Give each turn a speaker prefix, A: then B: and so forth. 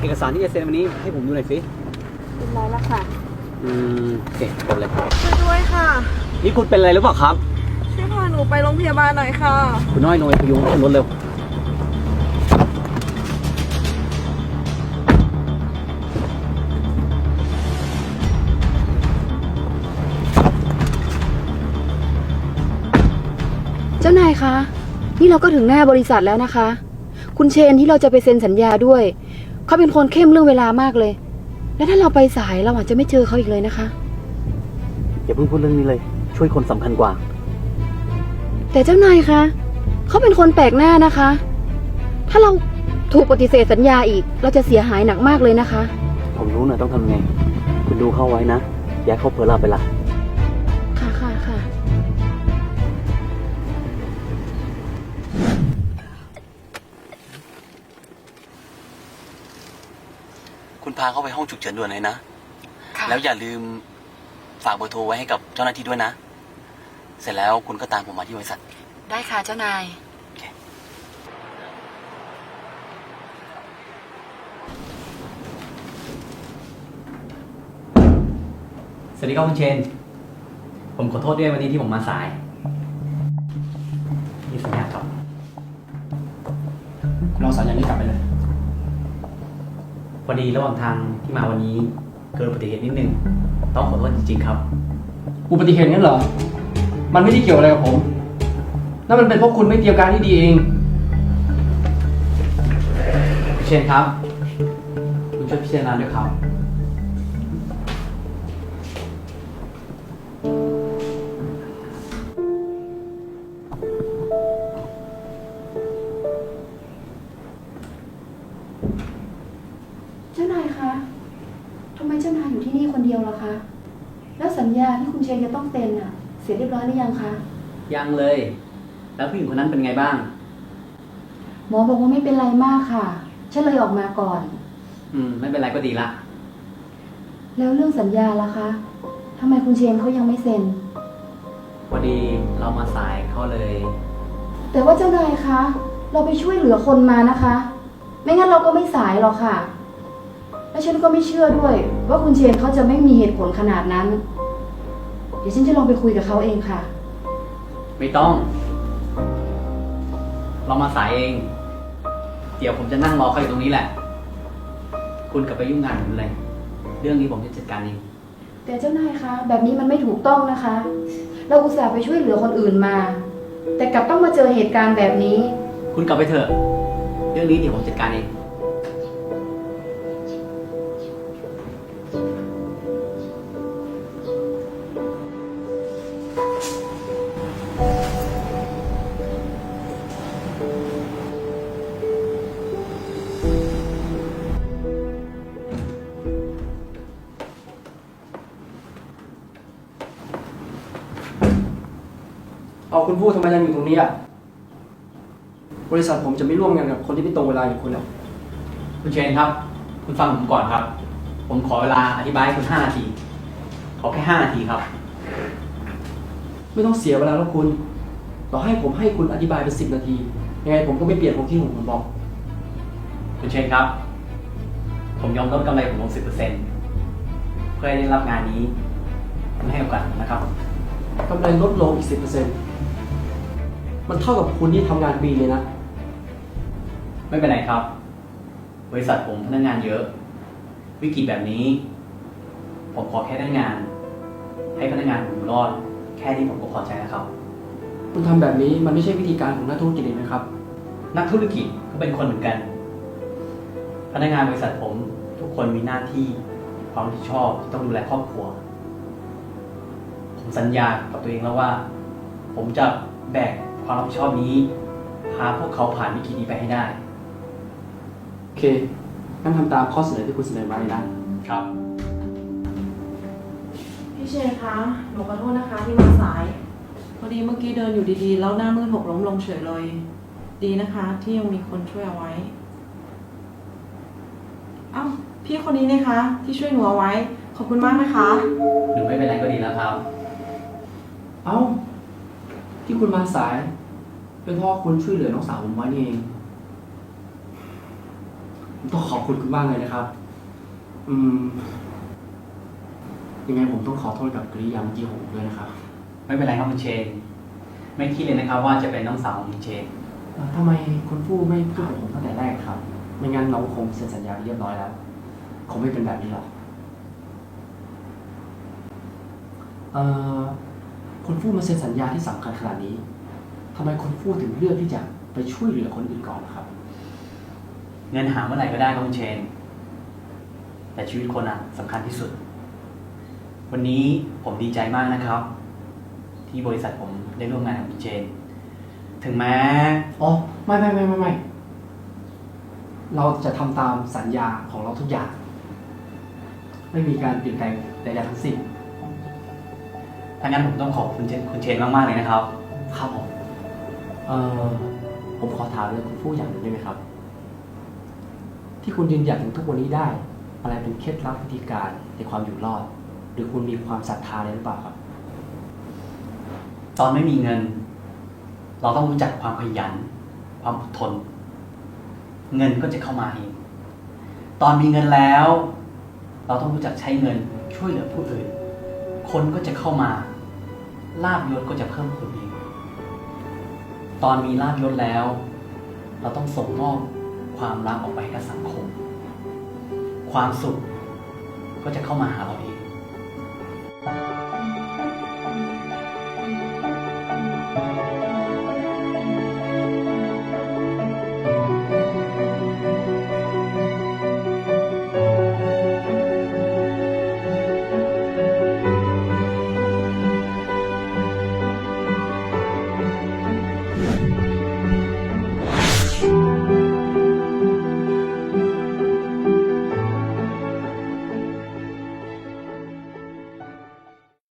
A: เอกสารที่จะเซ็นวันนี้ให้ผมดูหน่อยสิ
B: เป็นไรแล้วค่ะ
A: อืมโอเคกดเลย
C: ช่วยด้วยค่ะ
A: นี่คุณเป็นอะไรหรือเปล่าครับ
C: ช่วยพาหนูไปโรงพยาบาลหน่อยค่ะ
A: คุณน้อยหน่อยพยุงขึ้นรถเร็ว
B: เจ้านายคะ นี่เราก็ถึงหน้าบริษัทแล้วนะคะ คุณเชนที่เราจะไปเซ็นสัญญาด้วย เขาเป็นคนเข้มเรื่องเวลามากเลย แล้วถ้าเราไปสายเราอาจจะไม่เจอเขาอีกเลยนะคะ
A: อย่าเพิ่งพูดเรื่องนี้เลย ช่วยคนสำคัญกว่า
B: แต่เจ้านายคะเขาเป็นคนแปลกหน้านะคะ ถ้าเราถูกปฏิเสธสัญญาอีก เราจะเสียหายหนักมากเลยนะคะ
A: ผมรู้นะต้องทำไง คุณดูเข้าไว้นะ อย่าให้เขาเผลอหลับไปละ
B: ค่ะ
A: พาเขาไปห้องฉุกเฉินด่วนเลยนะแล้วอย่าลืมฝากเบอร์โทรไว้ให้กับเจ้าหน้าที่ด้วยนะ เสร็จแล้วคุณก็ตามผมมาที่บริษัท
B: ได้ค่ะเจ้านาย
A: สวัสดีครับคุณเชน ผมขอโทษด้วยวันนี้ที่ผมมาสาย นี่สัญญาครับ
D: คุณเอาสัญญานี้กลับไปเลย
A: พอดีระหว่างทางที่มาวันนี้เกิดอุบัติเหตุนิดนึง ต้องขอโทษจริงๆครับ
D: อุบัติเหตุงั้นเหรอ มันไม่ได้เกี่ยวอะไรกับผม นั่นมันเป็นเพราะคุณไม่เตรียมการที่ดีเอง
A: พิเชนครับ คุณช่วยพิจารณาด้วยครับ
B: เจ้านายคะทำไมเจ้านายอยู่ที่นี่คนเดียวล่ะคะ แล้วสัญญาที่คุณเชนจะต้องเซ็นอะเสร็จเรียบร้อยหรือยังคะ
A: ยังเลย แล้วผู้หญิงคนนั้นเป็นไงบ้าง
B: หมอบอกว่าไม่เป็นไรมากค่ะ ฉันเลยออกมาก่อน
A: อืม ไม่เป็นไรก็ดีละ
B: แล้วเรื่องสัญญาล่ะคะทำไมคุณเชนเขายังไม่เซ็น
A: พอดีเรามาสายเขาเลย
B: แต่ว่าเจ้านายคะ เราไปช่วยเหลือคนมานะคะ ไม่งั้นเราก็ไม่สายหรอกค่ะ และฉันก็ไม่เชื่อด้วย ว่าคุณเชนเขาจะไม่มีเหตุผลขนาดนั้น เดี๋ยวฉันจะลองไปคุยกับเขาเองค่ะ
A: ไม่ต้อง เรามาสายเอง เดี๋ยวผมจะนั่งรอเขาอยู่ตรงนี้แหละ คุณกลับไปยุ่งงานผมเลย เรื่องนี้ผมจะจัดการเอง
B: แต่เจ้านายคะ แบบนี้มันไม่ถูกต้องนะคะ เราอุตส่าห์ไปช่วยเหลือคนอื่นมา แต่กลับต้องมาเจอเหตุการณ์แบบนี้
A: คุณกลับไปเถอะ เรื่องนี้เดี๋ยวผมจัดการเอง
D: เอาคุณพูดทำไมยังอยู่ตรงนี้อะ บริษัทผมจะไม่ร่วมงานกับคนที่ไม่ตรงเวลาอย่างคุณหรอก
A: คุณเชนครับ คุณฟังผมก่อนครับ ผมขอเวลาอธิบายให้คุณห้านาที ขอแค่ห้านาทีครับ
D: ไม่ต้องเสียเวลาแล้วคุณ ต่อให้ผมให้คุณอธิบายเป็นสิบนาที ยังไงผมก็ไม่เปลี่ยนความคิดของผมบอก
A: คุณเชนครับ ผมยอมลดกำไรผมลงสิบเปอร์เซ็นต์เพื่อให้ได้รับงานนี้คุณให้โอกาสผมนะครับ
D: กำไรลดลงอีกสิบเปอร์เซ็น มันเท่ากับคุณที่ทำงานปีเลยนะ
A: ไม่เป็นไรครับ บริษัทผมพนักงานเยอะ วิกฤตแบบนี้ ผมขอแค่ได้งาน ให้พนักงานผมรอด แค่นี้ผมก็พอใจแล้วครับ
D: คุณทำแบบนี้มันไม่ใช่วิธีการของนักธุรกิจเลยนะครับ
A: นักธุรกิจก็เป็นคนเหมือนกัน พนักงานบริษัทผมทุกคนมีหน้าที่ความรับผิดชอบที่ต้องดูแลครอบครัว ผมสัญญากับตัวเองแล้วว่า ผมจะแบก ความรับผิดชอบนี้ พาพวกเขาผ่านวิกฤตนี้ไปให้ได้
D: โอเค งั้นทำตามข้อเสนอที่คุณเสนอมาเลยนะ
A: ครับ
C: พี่เชนคะ หนูขอโทษนะคะที่มาสาย พอดีเมื่อกี้เดินอยู่ดีๆ แล้วหน้ามืดหกล้มลงเฉยเลย ดีนะคะ ที่ยังมีคนช่วยเอาไว้ เอ้าพี่คนนี้นะคะ ที่ช่วยหนูเอาไว้ ขอบคุณมากนะคะ
A: หรือไม่เป็นไรก็ดีแล้วครับ
D: เอ้า ที่คุณมาสาย เป็นเพราะคุณช่วยเหลือน้องสาวผมไว้นี่เองมต้องขอบคุณคุณมากเลยนะครับ อืม ยังไงผมต้องขอโทษกับกริยาเมื่อกี้ของผมด้วยนะครับ
A: ไม่เป็นไรครับคุณเชน ไม่คิดเลยนะครับว่าจะเป็นน้องสาวของคุณเชน
D: เอ่อทำไมคุณฟู่ไม่พูดกับผมตั้งแต่แรกครับ ไม่งั้นเราคงเซ็นสัญญาเรียบร้อยแล้ว คงไม่เป็นแบบนี้หรอก เอ่อ คุณฟู่มาเซ็นสัญญาที่สำคัญขนาดนี้ทำไมคุณฟู่ถึงเลือกที่จะไปช่วยเหลือคนอื่นก่อนนะครับ
A: เงินหาเมื่อไหร่ก็ได้ครับคุณเชน แต่ชีวิตคนอะสำคัญที่สุด วันนี้ผมดีใจมากนะครับ ที่บริษัทผมได้ร่วมงานกับคุณเชน ถึงแม้
D: อ๋อไม่ไม่ไม่ไม่ไม่เราจะทำตามสัญญาของเราทุกอย่าง ไม่มีการเปลี่ยนแปลงใดๆทั้งสิ้น
A: ถ้างั้นผมต้องขอบคุณเชนคุณเชนมากๆเลยนะครับ
D: ครับผม เอ่อ ผมขอถามเลยคุณฟู่อย่างหนึ่งได้ไหมครับ ที่คุณยืนหยัดถึงทุกวันนี้ได้ อะไรเป็นเคล็ดลับวิธีการในความอยู่รอด หรือคุณมีความศรัทธาอะไรหรือเปล่าครับ
A: ตอนไม่มีเงิน เราต้องรู้จักความขยัน ความอดทน เงินก็จะเข้ามาเอง ตอนมีเงินแล้ว เราต้องรู้จักใช้เงินช่วยเหลือผู้อื่น คนก็จะเข้ามา ลาบยศก็จะเพิ่มขึ้นเองตอนมีลาบยศแล้ว เราต้องส่งมอบความรักออกไปให้กับสังคม ความสุขก็จะเข้ามาหาเราเอง